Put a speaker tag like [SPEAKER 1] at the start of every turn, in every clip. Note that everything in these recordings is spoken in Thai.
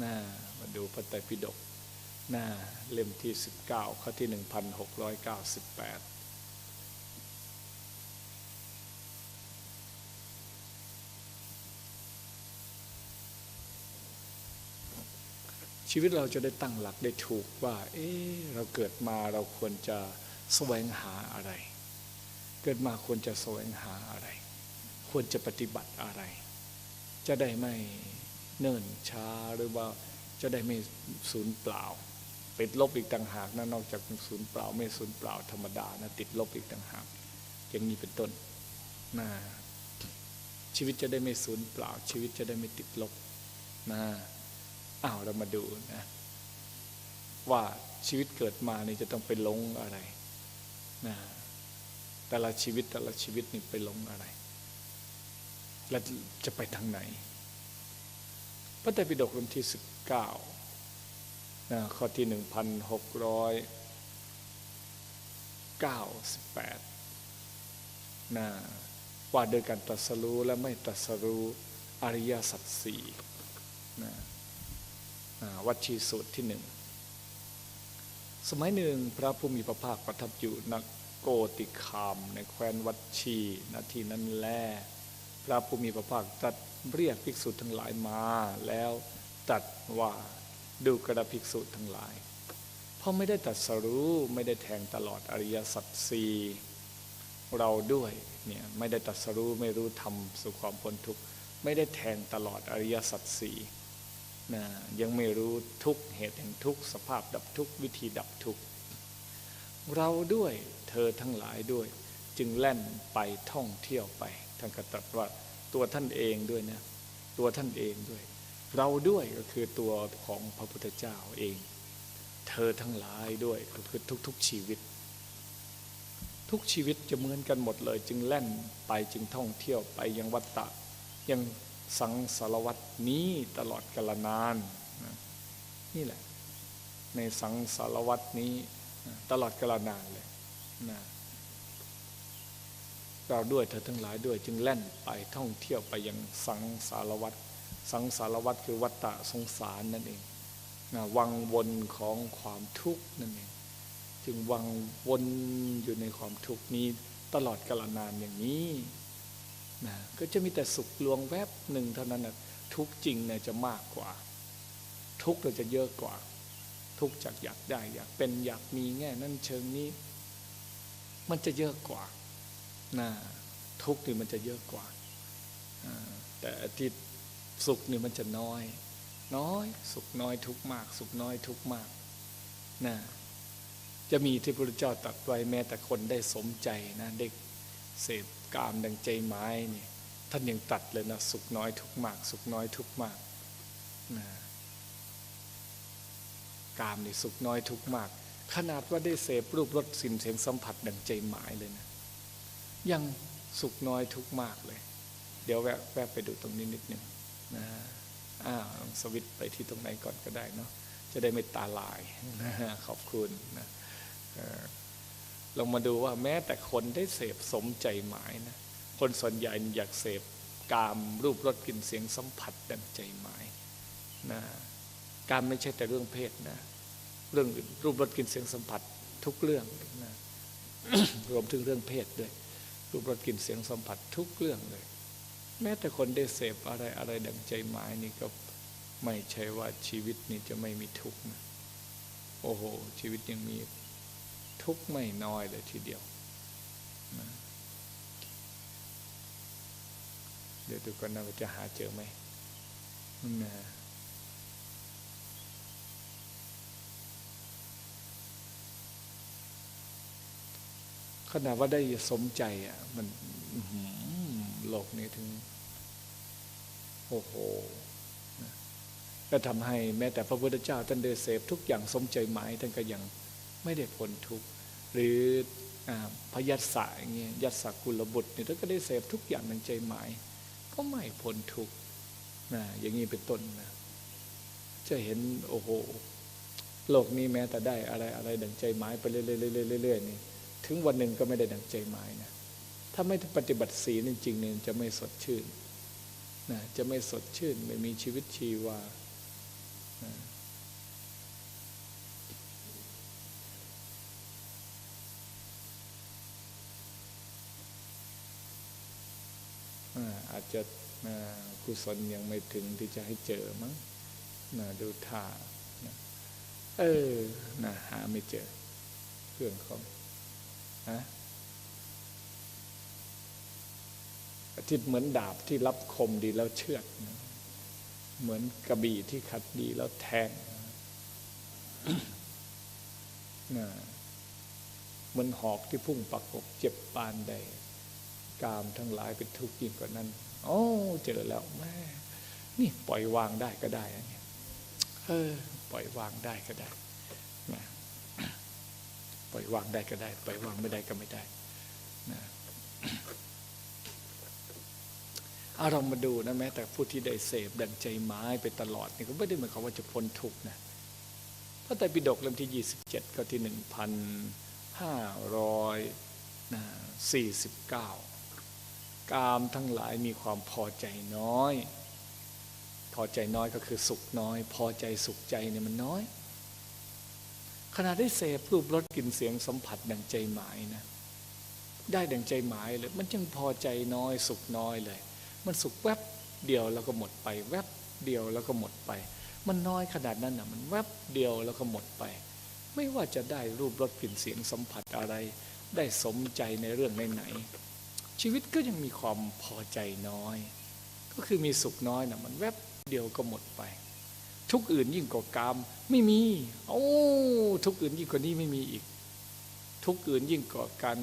[SPEAKER 1] น้ามาดูพระไตรปิฎกหน้าเล่มที่ 19 ข้อที่ 1698ชีวิตเราจะได้ตั้งหลักได้ถูกว่า เอ๊เราเกิดมาเราควรจะแสวงหาอะไร เกิดมาควรจะแสวงหาอะไร ควรจะปฏิบัติอะไร จะได้ไม่ เนิ่นช้าหรือว่าจะได้ไม่สูญเปล่า ติดลบอีกต่างหากนะนอกจากสูญเปล่า ไม่สูญเปล่าธรรมดานะติดลบอีกต่างหากอย่างนี้เป็นต้นนะชีวิตจะได้ไม่สูญเปล่า ชีวิตจะได้ไม่ติดลบนะอ้าวเรามาดูนะว่าชีวิตเกิดมานี่จะต้องไปลงอะไรนะแต่ละชีวิตแต่ละชีวิตนี่ไปลงอะไร และจะไปทางไหน พระไตรปิฎกเล่มที่สิบเก้านะข้อที่หนึ่งพันหกร้อยเก้าสิบแปดนะว่าโดยการตรัสรู้และไม่ตรัสรู้อริยสัจสี่นะวัดชีสูตรที่หนึ่ง สมัยหนึ่งพระผู้มีพระภาคประทับอยู่นักโกติคามในแคว้นวัดชีนาทีนั้นแล พระผู้มีพระภาคตรัสเรียกภิกษุทั้งหลายมา แล้วตรัสว่าดูกระภิกษุทั้งหลาย เพราะไม่ได้ตรัสรู้ไม่ได้แทงตลอดอริยสัจสีเราด้วยเนี่ยไม่ได้ตรัสรู้ไม่รู้ธรรมสู่ความพ้นทุกข์ไม่ได้แทงตลอดอริยสัจสี่นะยังไม่รู้ทุกเหตุแห่งทุกสภาพดับทุกวิธีดับทุกเราด้วยเธอทั้งหลายด้วย จึงแล่นไปท่องเที่ยวไป ท่านก็ตรัสว่าตัวท่านเองด้วยนะตัวท่านเองด้วย เราด้วยก็คือตัวของพระพุทธเจ้าเอง เธอทั้งหลายด้วยก็คือทุกๆชีวิต ทุกชีวิตจะเหมือนกันหมดเลย จึงแล่นไปจึงท่องเที่ยวไปยังวัฏฏะยังสังสารวัตนี้ตลอดกาลนานนี่แหละ ในสังสารวัตนี้ตลอดกาลนานเลยนะ เราด้วยเธอทั้งหลายด้วย จึงแล่นไปท่องเที่ยวไปยังสังสารวัตสังสารวัตคือวัฏฏะสงสารนั่นเองนะวังวนของความทุกข์นั่นเองจึงวังวนอยู่ในความทุกข์นี้ตลอดกาลนานอย่างนี้นะก็จะมีแต่สุขลวงแวบหนึ่งเท่านั้นนะทุกจริงเนี่ยจะมากกว่า ทุกเราจะเยอะกว่า ทุกจากอยากได้อยากเป็นอยากมีแง่นั้นเชิงนี้ มันจะเยอะกว่า นะทุกข์นี่มันจะเยอะกว่า แต่ที่สุขนี่มันจะน้อย น้อย สุขน้อยทุกมาก สุขน้อยทุกมากนะจะมีที่พระพุทธเจ้าตรัสไว้แม้แต่คนได้สมใจนะเด็กเสพกามดังใจไม้นี่ท่านยังตัดเลยนะสุขน้อยทุกมาก สุขน้อยทุกมากนะกามนี่สุขน้อยทุกมาก ขนาดว่าได้เสพรูปรสสิ่นเสียงสัมผัสดังใจหมายเลยนะ ยังสุขน้อยทุกมากเลย เดี๋ยวแวะแวะไปดูตรงนี้นิดหนึ่งนะอ้าวสวิตไปที่ตรงไหนก่อนก็ได้เนาะจะได้ไม่ตาลายนะขอบคุณนะลองมาดูว่าแม้แต่คนได้เสพสมใจหมายนะคนส่วนใหญ่อยากเสพกามรูปรสกลิ่นเสียงสัมผัสดังใจหมายนะการไม่ใช่แต่เรื่องเพศนะ เรื่องรูปรสกลิ่นเสียงสัมผัสทุกเรื่องนะรวมถึงเรื่องเพศด้วย รูปรสกลิ่นเสียงสัมผัสทุกเรื่องเลย แม้แต่คนได้เสพอะไรอะไรดังใจหมายนี่ก็ไม่ใช่ว่าชีวิตนี้จะไม่มีทุกข์นะโอ้โห ชีวิตยังมีทุกข์ไม่น้อยเลยทีเดียวนะเดี๋ยวดูกันนะว่าจะหาเจอไหมนะ ขนาดว่าได้สมใจอะ มันโลกนี้ถึง โอ้โหก็ทำให้แม้แต่พระพุทธเจ้าท่านเดเสพทุกอย่างสมใจหมายท่านก็ยังไม่ได้พ้นทุกข์หรือพยัสสะอย่างเงี้ยยัสสกุลบุตรเนี่ยท่านก็ได้เสพทุกอย่างในใจหมาย ก็ไม่พ้นทุกข์นะอย่างนี้เป็นต้นนะจะเห็นโอ้โหโลกนี้แม้แต่ได้อะไรอะไรดังใจหมายไปเรื่อยๆๆๆนี่ึงวันหนึ่งก็ไม่ได้ดังใจหมายนะถ้าไม่ปฏิบัติศีลจริงๆเนี่ยจะไม่สดชื่นนะจะไม่สดชื่น ไม่มีชีวิตชีวานะอาจจะกุศลยังไม่ถึงที่จะให้เจอมั้งนะดูท่านะเออนะหาไม่เจอ เรื่องของ ฮะที่เหมือนดาบที่รับคมดีแล้วเชือดนะเหมือนกระบี่ที่ขัดดีแล้วแทงนะเหมือนหอกที่พุ่งปักอกเจ็บปานใด กามทั้งหลายเป็นทุกข์ยิ่งกว่านั้น โอ้เจอแล้วแม่นี่ปล่อยวางได้ก็ได้อันนี้เออ ปล่อยวางได้ก็ได้นะ ปล่อยวางได้ก็ได้ ปล่อยวางไม่ได้ก็ไม่ได้นะเอาเรามาดูนะแม้แต่ผู้ที่ได้เสพดังใจไม้ไปตลอดนี่ก็ไม่ได้หมายความว่าจะพ้นทุกข์นะพระไตรปิฎกเล่มที่ 27 ข้อที่ 1549 กามทั้งหลายมีความพอใจน้อย พอใจน้อยก็คือสุขน้อย พอใจสุขใจเนี่ยมันน้อย ขณะได้เสพรูปรสกลิ่นเสียงสัมผัสดังใจหมายนะ ได้ดังใจหมายเลย มันยังพอใจน้อยสุขน้อยเลย มันสุขแวบเดียวแล้วก็หมดไป แวบเดียวแล้วก็หมดไป มันน้อยขนาดนั้นนะมันแวบเดียวแล้วก็หมดไป ไม่ว่าจะได้รูปรสกลิ่นเสียงสัมผัสอะไร ได้สมใจในเรื่องไหนๆชีวิตก็ยังมีความพอใจน้อย ก็คือมีสุขน้อยนะมันแวบเดียวก็หมดไป ทุกอื่นยิ่งกว่ากามไม่มีโอ้ทุกอื่นยิ่งกว่านี้ไม่มีอีก ทุกอื่นยิ่งกว่าการ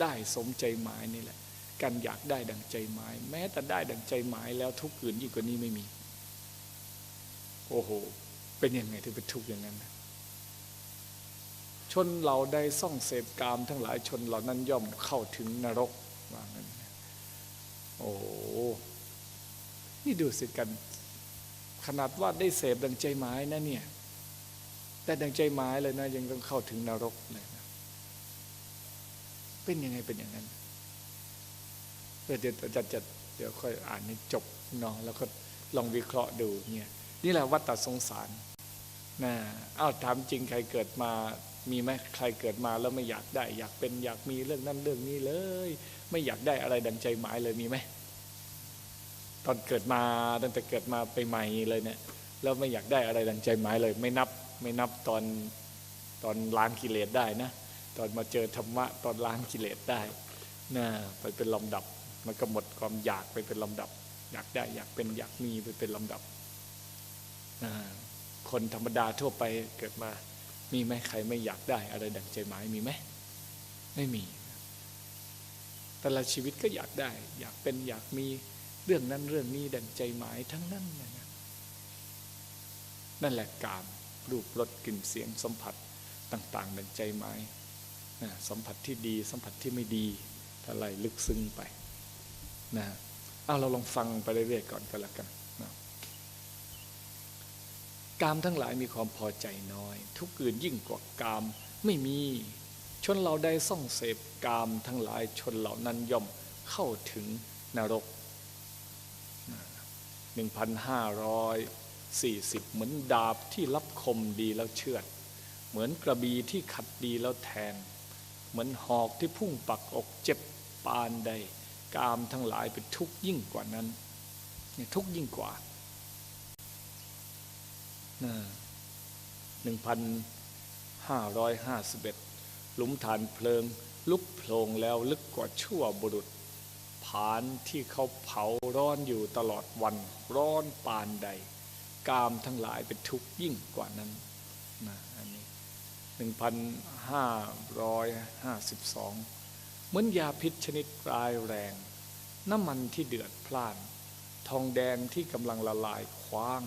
[SPEAKER 1] ได้สมใจหมายนี่แหละ การอยากได้ดังใจหมาย แม้แต่ได้ดังใจหมายแล้วทุกอื่นยิ่งกว่านี้ไม่มี โอ้โห เป็นยังไงถึงเป็นทุกข์อย่างนั้นนะชนเราได้ซ่องเสพกามทั้งหลายชนเหล่านั้นย่อมเข้าถึงนรกว่างั้นโอ้นี่ดูสิกัน ขนาดว่าได้เสพดังใจหมายนะเนี่ยแต่ดังใจหมายเลยนะ ยังต้องเข้าถึงนรกเลยนะเป็นยังไงเป็นอย่างนั้นเดี๋ยวอาจารย์จะเดี๋ยวค่อยอ่านให้จบเนาะแล้วก็ลองวิเคราะห์ดูเนี่ยนี่แหละวัฏฏสงสารนะอ้าวถามจริงใครเกิดมามีไหมใครเกิดมาแล้วไม่อยากได้ อยากเป็นอยากมีเรื่องนั้นเรื่องนี้เลย ไม่อยากได้อะไรดังใจหมายเลยมีไหม ตอนเกิดมาตั้งแต่เกิดมาไปใหม่เลยเนี่ยแล้วไม่อยากได้อะไรดังใจหมายเลย ไม่นับไม่นับตอนตอนล้างกิเลสได้นะ ตอนมาเจอธรรมะตอนล้างกิเลสได้นะไปเป็นลำดับมันก็หมดความอยากไปเป็นลำดับ อยากได้อยากเป็นอยากมีไปเป็นลำดับนะคนธรรมดาทั่วไปเกิดมามีไหมใครไม่อยากได้อะไรดังใจหมายมีไหมไม่มีแต่ละชีวิตก็อยากได้ อยากเป็นอยากมี เรื่องนั้นเรื่องนี้ดังใจหมายทั้งนั้นนะนั่นแหละกามรูปรสกลิ่นเสียงสัมผัสต่าง ๆ ดังใจหมายนะสัมผัสที่ดีสัมผัสที่ไม่ดีอะไรลึกซึ้งไปนะเอาเราลองฟังไปเรื่อยๆก่อนก็แล้วกันนะกามทั้งหลายมีความพอใจน้อย ทุกอื่นยิ่งกว่ากามไม่มีชนเราได้ส่องเสพกามทั้งหลายชนเหล่านั้นย่อมเข้าถึงนรก 1,540 เหมือนดาบที่รับคมดีแล้วเชือด เหมือนกระบี่ที่ขัดดีแล้วแทง เหมือนหอกที่พุ่งปักอกเจ็บปานใด กามทั้งหลายเป็นทุกข์ยิ่งกว่านั้นนี่ทุกข์ยิ่งกว่าหนึ่งพันห้าร้อยห้าสิบเอ็ดหลุมฐานเพลิง ลุกโผลงแล้วลึกกว่าชั่วบุรุษานที่เขาเผาร้อนอยู่ตลอดวันร้อนปานใด กามทั้งหลายเป็นทุกข์ยิ่งกว่านั้นนะอันนี้หนึ่งพันห้าร้อยห้าสิบสองเหมือนยาพิษชนิดร้ายแรง น้ำมันที่เดือดพล่าน ทองแดงที่กำลังละลายคว้าง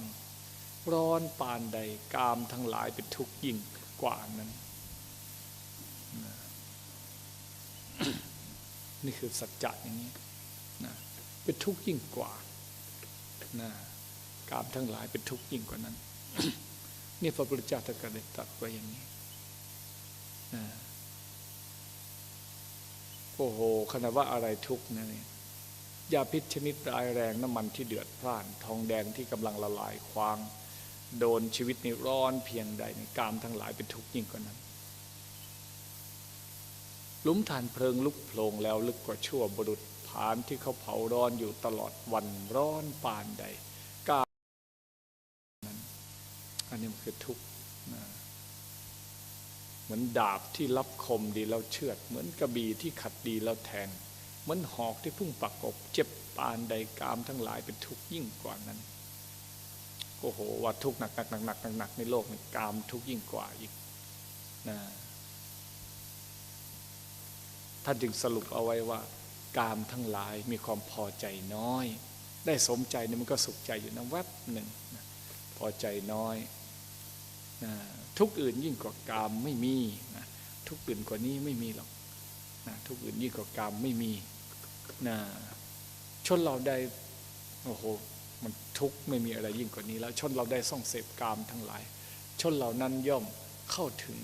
[SPEAKER 1] ร้อนปานใดกามทั้งหลายเป็นทุกข์ยิ่งกว่านั้นนี่คือสัจจะอย่างนี้ นะเป็นทุกข์ยิ่งกว่านะกามทั้งหลายเป็นทุกข์ยิ่งกว่านั้น นี่พระพุทธเจ้าตรัสได้ตรัสไว้อย่างนี้นะโอ้โหขนาว่าอะไรทุกข์นะเนี่ยยาพิษชนิดร้ายแรงน้ำมันที่เดือดพล่าน ทองแดงที่กำลังละลายควาง โดนชีวิตนี่ร้อนเพียงใดในกามทั้งหลายเป็นทุกข์ยิ่งกว่านั้นลุมฐานเพลิงลุกโผลงแล้วลึกกว่าชั่วบุรุษานที่เขาเผาร้อนอยู่ตลอดวันร้อนปานใดกามนั้นอันนี้มันคือทุกข์นะเหมือนดาบที่รับคมดีแล้วเชือด เหมือนกระบี่ที่ขัดดีแล้วแทง เหมือนหอกที่พุ่งปักกบเจ็บปานใดกามทั้งหลายเป็นทุกข์ยิ่งกว่านั้นโอ้โหว่าทุกข์หนักหนักหนักหนักหนักในโลกนี่กามทุกข์ยิ่งกว่าอีกนะท่านจึงสรุปเอาไว้ว่า กามทั้งหลายมีความพอใจน้อย ได้สมใจเนี่ยมันก็สุขใจอยู่นะแวบหนึ่งนะพอใจน้อยนะทุกอื่นยิ่งกว่ากามไม่มีนะทุกอื่นกว่านี้ไม่มีหรอกนะทุกอื่นยิ่งกว่ากามไม่มีนะชนเราได้โอ้โหมันทุกข์ไม่มีอะไรยิ่งกว่านี้แล้ว ชนเราได้ส่องเสพกามทั้งหลาย ชนเหล่านั้นย่อมเข้าถึง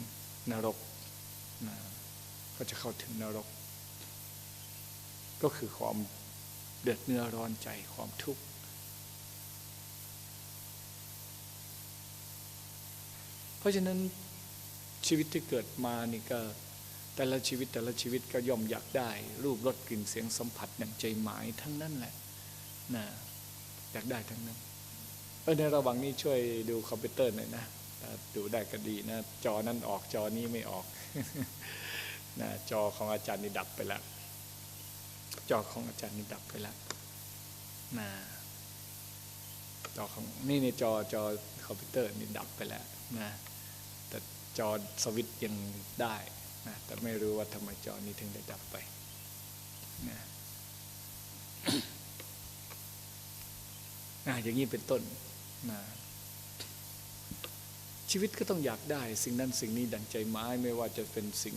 [SPEAKER 1] นรกนะก็จะเข้าถึงนรก ก็คือความเดือดเนื้อร้อนใจความทุกข์ เพราะฉะนั้นชีวิตที่เกิดมานี่ก็แต่ละชีวิตแต่ละชีวิตก็ย่อมอยากได้ รูปรสกลิ่นเสียงสัมผัสอย่างใจหมายทั้งนั้นแหละนะอยากได้ทั้งนั้นเออในระหว่างนี้ช่วยดูคอมพิวเตอร์หน่อยนะดูได้ก็ดีนะ จอนั้นออกจอนี้ไม่ออกนะจอของอาจารย์นี่ดับไปแล้ว จอของอาจารย์นี่ดับไปแล้วนะจอของนี่ในจอจอคอมพิวเตอร์นี่ดับไปแล้วนะแต่จอสวิตยังได้นะแต่ไม่รู้ว่าทำไมจอนี้ถึงได้ดับไปนะนะอย่างนี้เป็นต้นนะชีวิตก็ต้องอยากได้ สิ่งนั้นสิ่งนี้ดังใจหมายไม่ว่าจะเป็นสิ่ง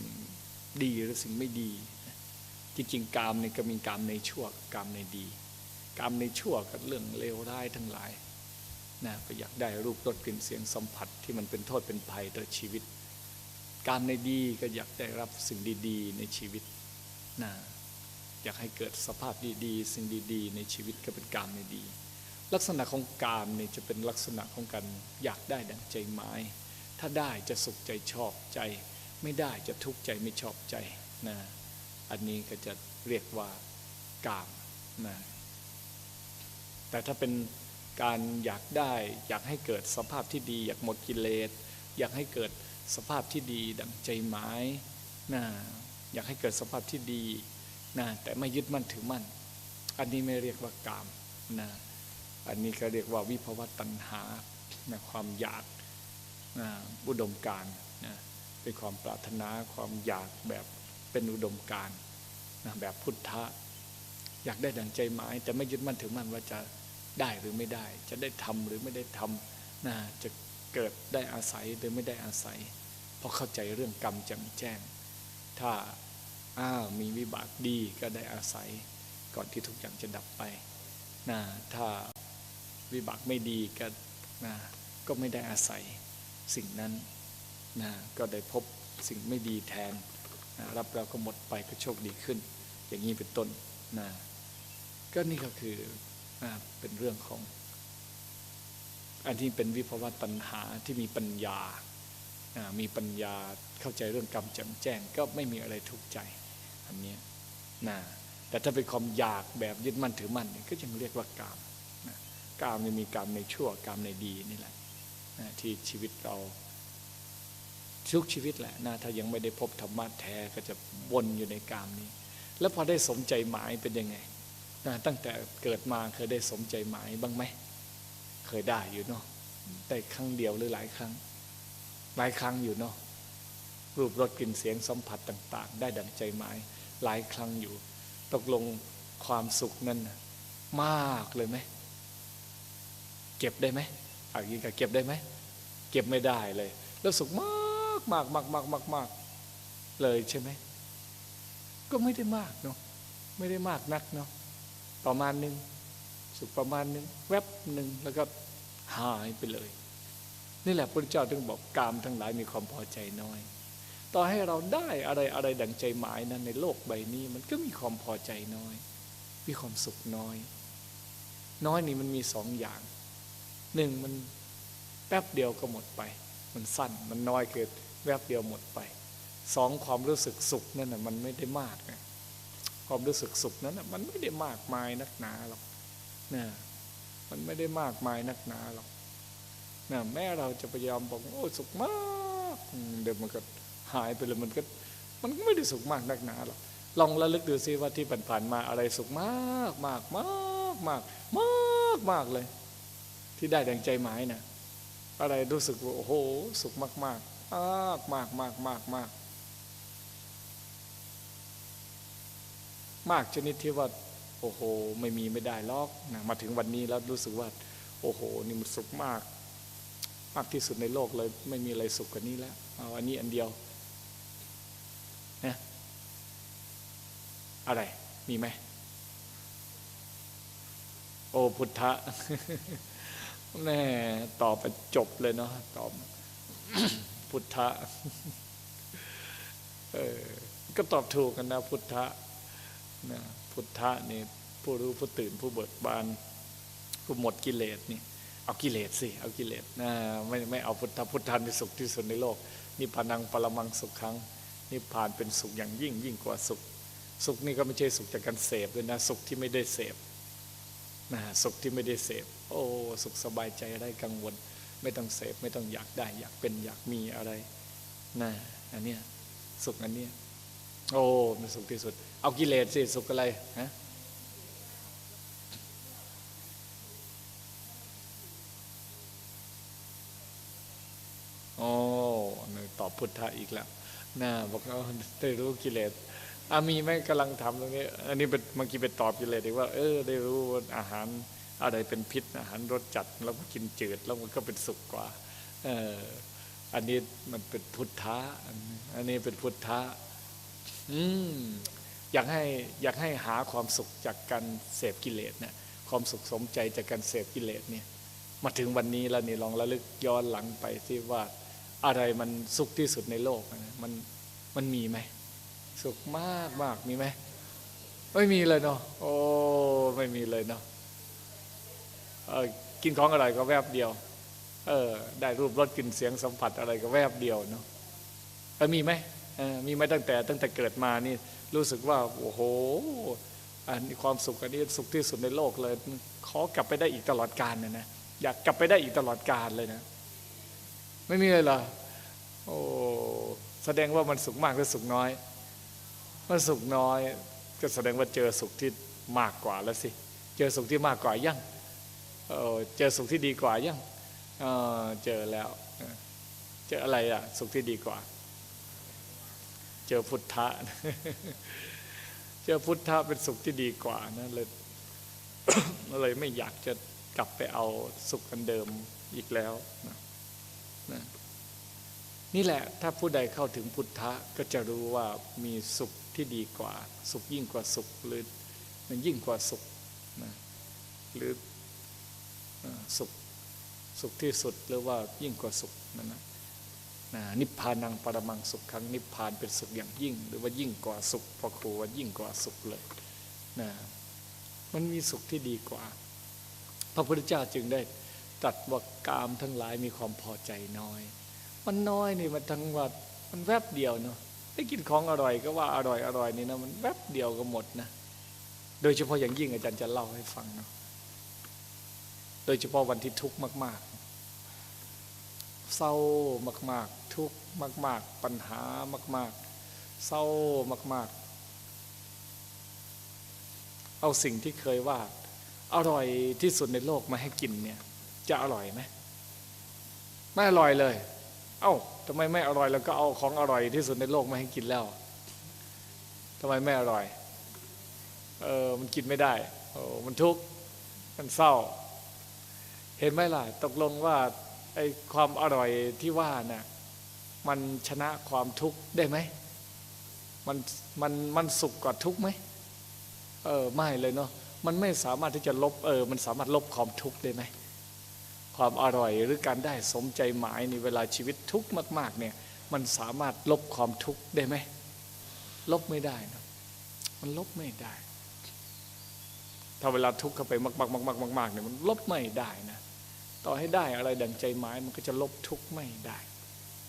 [SPEAKER 1] ดีหรือสิ่งไม่ดี จริงๆกามนี่ก็มีกามในชั่วกามในดี กามในชั่วกับเรื่องเลวร้ายทั้งหลายนะก็อยากได้รูปรสกลิ่นเสียงสัมผัสที่มันเป็นโทษเป็นภัยต่อชีวิต กามในดีก็อยากได้รับสิ่งดีๆ ในชีวิตนะอยากให้เกิดสภาพดีๆ สิ่งดีๆ ในชีวิตก็เป็นกามในดี ลักษณะของกามเนี่ยจะเป็นลักษณะของการอยากได้ดังใจหมาย ถ้าได้จะสุขใจชอบใจ ไม่ได้จะทุกข์ใจไม่ชอบใจนะ อันนี้ก็จะเรียกว่ากามนะแต่ถ้าเป็นการอยากได้อยากให้เกิดสภาพที่ดี อยากหมดกิเลสอยากให้เกิดสภาพที่ดีดังใจหมายนะอยากให้เกิดสภาพที่ดีนะแต่ไม่ยึดมั่นถือมั่น อันนี้ไม่เรียกว่ากามนะอันนี้ก็เรียกว่าวิภวตัณหานะความอยากนะอุดมการนะเป็นความปรารถนาความอยากแบบ เป็นอุดมการณ์นะแบบพุทธะ อยากได้ดังใจหมาย แต่ไม่ยึดมั่นถือมั่นว่าจะได้หรือไม่ได้ จะได้ทำหรือไม่ได้ทำนะจะเกิดได้อาศัยหรือไม่ได้อาศัยเพราะเข้าใจเรื่องกรรมแจ่มแจ้ง ถ้าอ้าวมีวิบากดีก็ได้อาศัย ก่อนที่ทุกอย่างจะดับไปนะถ้าวิบากไม่ดีก็นะก็ไม่ได้อาศัยสิ่งนั้นนะก็ได้พบสิ่งไม่ดีแทน นะรับแล้วก็หมดไปก็โชคดีขึ้น อย่างนี้เป็นต้นนะก็นี่ก็คือนะเป็นเรื่องของ อันที่เป็นวิภวตัณหาที่มีปัญญานะมีปัญญาเข้าใจเรื่องกรรมแจ่มแจ้ง ก็ไม่มีอะไรทุกข์ใจ อันนี้นะแต่ถ้าเป็นความอยากแบบยึดมั่นถือมั่นนี่ก็ยังเรียกว่ากามนะกามเนี่ยมีกามในชั่วกามในดีนี่แหละนะที่ชีวิตเรา ทุกชีวิตแหละนะถ้ายังไม่ได้พบธรรมะแท้ก็จะวนอยู่ในกามนี้ แล้วพอได้สมใจหมายเป็นยังไงนะตั้งแต่เกิดมาเคยได้สมใจหมายบ้างไหมเคยได้อยู่เนาะได้ครั้งเดียวหรือหลายครั้ง หลายครั้งอยู่เนาะรูปรสกลิ่นเสียงสัมผัสต่าง ๆ ได้ดังใจหมาย หลายครั้งอยู่ ตกลงความสุขนั้นมากเลยไหมเก็บได้ไหมอากินกับเก็บได้ไหมเก็บไม่ได้เลย แล้วสุขมาก มากมากมากมากมากเลยใช่ไหม ก็ไม่ได้มากเนาะไม่ได้มากนักเนาะประมาณหนึ่งสุขประมาณหนึ่งแวบหนึ่งแล้วก็หายไปเลย นี่แหละพระเจ้าถึงบอกกามทั้งหลายมีความพอใจน้อย ต่อให้เราได้อะไรอะไรดังใจหมายนั้นในโลกใบนี้ มันก็มีความพอใจน้อย มีความสุขน้อย น้อยนี่มันมีสองอย่างหนึ่งมันแป๊บเดียวก็หมดไป มันสั้นมันน้อยเกิด แวบเดียวหมดไปสองความรู้สึกสุขนั่นน่ะมันไม่ได้มากนะความรู้สึกสุขนั้นน่ะมันไม่ได้มากมายนักหนาหรอกนะมันไม่ได้มากมายนักหนาหรอกนะแม้เราจะพยายามบอกโอ้สุขมากเดี๋ยวมันก็หายไปเลยมันก็ มันก็ไม่ได้สุขมากนักหนาหรอกลองระลึกดูซิว่าที่ผ่านๆมาอะไรสุขมากมากมากมากมากมากเลย ที่ได้ดังใจหมายนะอะไรรู้สึกว่าโอ้โหสุขมากมากมากมากมากมากมากชนิดที่ว่าโอ้โห ไม่มีไม่ได้ลอกนะมาถึงวันนี้แล้วรู้สึกว่า โอ้โห นี่มันสุขมาก มากที่สุดในโลกเลย ไม่มีอะไรสุขกว่านี้แล้วเอาอันนี้อันเดียวนะอะไรมีไหมโอ้พุทธะแน่ตอบไปจบเลยเนาะตอบ พุทธะเออก็ตอบถูกกันนะ พุทธะนะพุทธะนี่ผู้รู้ผู้ตื่นผู้เบิกบานผู้หมดกิเลสนี่ เอากิเลสสิเอากิเลสนะไม่ไม่เอาพุทธะพุทธานี่สุขที่สุดในโลกนิพพานังปรมังสุขครั้งนิพพานเป็นสุขอย่างยิ่งยิ่งกว่าสุข สุขนี่ก็ไม่ใช่สุขจากการเสพเลยนะสุขที่ไม่ได้เสพนะสุขที่ไม่ได้เสพ โอ้ สุขสบายใจไร้กังวล ไม่ต้องเสพไม่ต้องอยากได้ อยากเป็นอยากมีอะไรนะอันเนี้ยสุขอันเนี้ยโอ้มันสุขที่สุด เอากิเลสสิสุขอะไรฮะโอ้นี่ตอบพุทธะอีกแล้วน่าบอกเอาได้รู้กิเลสอามีไหมกำลังทำตรงนี้ อันนี้เป็นเมื่อกี้ไปตอบกิเลสอีกว่า เออ ได้รู้ว่าอาหาร อะไรเป็นพิษอาหารรสจัดแล้วก็กินจืดแล้วมันก็เป็นสุขกว่าเอออันนี้มันเป็นพุทธะอันนี้เป็นพุทธะอืมอยากให้อยากให้หาความสุขจากการเสพกิเลสเนี่ยความสุขสมใจจากการเสพกิเลสเนี่ย มาถึงวันนี้แล้วนี่ลองระลึกย้อนหลังไปที่ว่าอะไรมันสุขที่สุดในโลกนะมันมันมีไหมสุขมากมากมีไหมไม่มีเลยเนาะโอ้ไม่มีเลยเนาะ กินของอะไรก็แวบเดียว เออ ได้รูปรสกลิ่นเสียงสัมผัสอะไรก็แวบเดียวเนาะเออมีไหมมีไหมตั้งแต่ตั้งแต่เกิดมานี่รู้สึกว่าโอ้โหอันนี้ความสุขอันนี้สุขที่สุดในโลกเลย ขอกลับไปได้อีกตลอดกาลเนะนะอยากกลับไปได้อีกตลอดกาลเลยนะ ไม่มีเลยเหรอโอ้แสดงว่ามันสุขมากหรือสุขน้อยมันสุขน้อย ก็แสดงว่าเจอสุขที่มากกว่าแล้วสิ เจอสุขที่มากกว่ายัง เจอสุขที่ดีกว่ายังเออเจอแล้ว เจออะไรอะ สุขที่ดีกว่า เจอพุทธะ เจอพุทธะเป็นสุขที่ดีกว่านะเลยเลยไม่อยากจะกลับไปเอาสุขอันเดิมอีกแล้วนะนะนี่แหละ ถ้าผู้ใดเข้าถึงพุทธะก็จะรู้ว่ามีสุขที่ดีกว่า สุขยิ่งกว่าสุขหรือมันยิ่งกว่าสุขนะหรือ สุขสุขที่สุดหรือว่ายิ่งกว่าสุขนั่นนะนิพพานังปรมังสุขครั้งนิพพานเป็นสุขอย่างยิ่ง หรือว่ายิ่งกว่าสุขพอครูว่ายิ่งกว่าสุขเลยนะมันมีสุขที่ดีกว่า พระพุทธเจ้าจึงได้ตรัสว่ากามทั้งหลายมีความพอใจน้อย มันน้อยนี่มันทั้งว่ามันแวบเดียวเนาะได้กินของอร่อยก็ว่าอร่อยอร่อยนี่นะมันแวบเดียวก็หมดนะ โดยเฉพาะอย่างยิ่งอาจารย์จะเล่าให้ฟังเนาะ โดยเฉพาะวันที่ทุกข์มาก ๆ เศร้ามาก ๆ ทุกข์มาก ๆ ปัญหามาก ๆ เศร้ามาก ๆ เอาสิ่งที่เคยว่า อร่อยที่สุดในโลกมาให้กินเนี่ยจะอร่อยไหมไม่อร่อยเลย เอ้าทำไมไม่อร่อยแล้วก็เอาของอร่อยที่สุดในโลกมาให้กินแล้วทำไมไม่อร่อย เออ มันกินไม่ได้ โอ้มันทุกข์ มันเศร้า เห็นไหมล่ะ ตกลงว่าไอความอร่อยที่ว่าน่ะมันชนะความทุกข์ได้ไหมมันมันมันสุขกว่าทุกข์ไหมเออไม่เลยเนาะมันไม่สามารถที่จะลบเออ มันสามารถลบความทุกข์ได้ไหมความอร่อยหรือการได้สมใจหมายในเวลาชีวิตทุกข์มาก ๆ เนี่ย มันสามารถลบความทุกข์ได้ไหมลบไม่ได้นะมันลบไม่ได้ ถ้าเวลาทุกข์เข้าไปมากๆๆๆๆเนี่ยมันลบไม่ได้นะ ต่อให้ได้อะไรดั่งใจหมายมันก็จะลบทุกข์ไม่ได้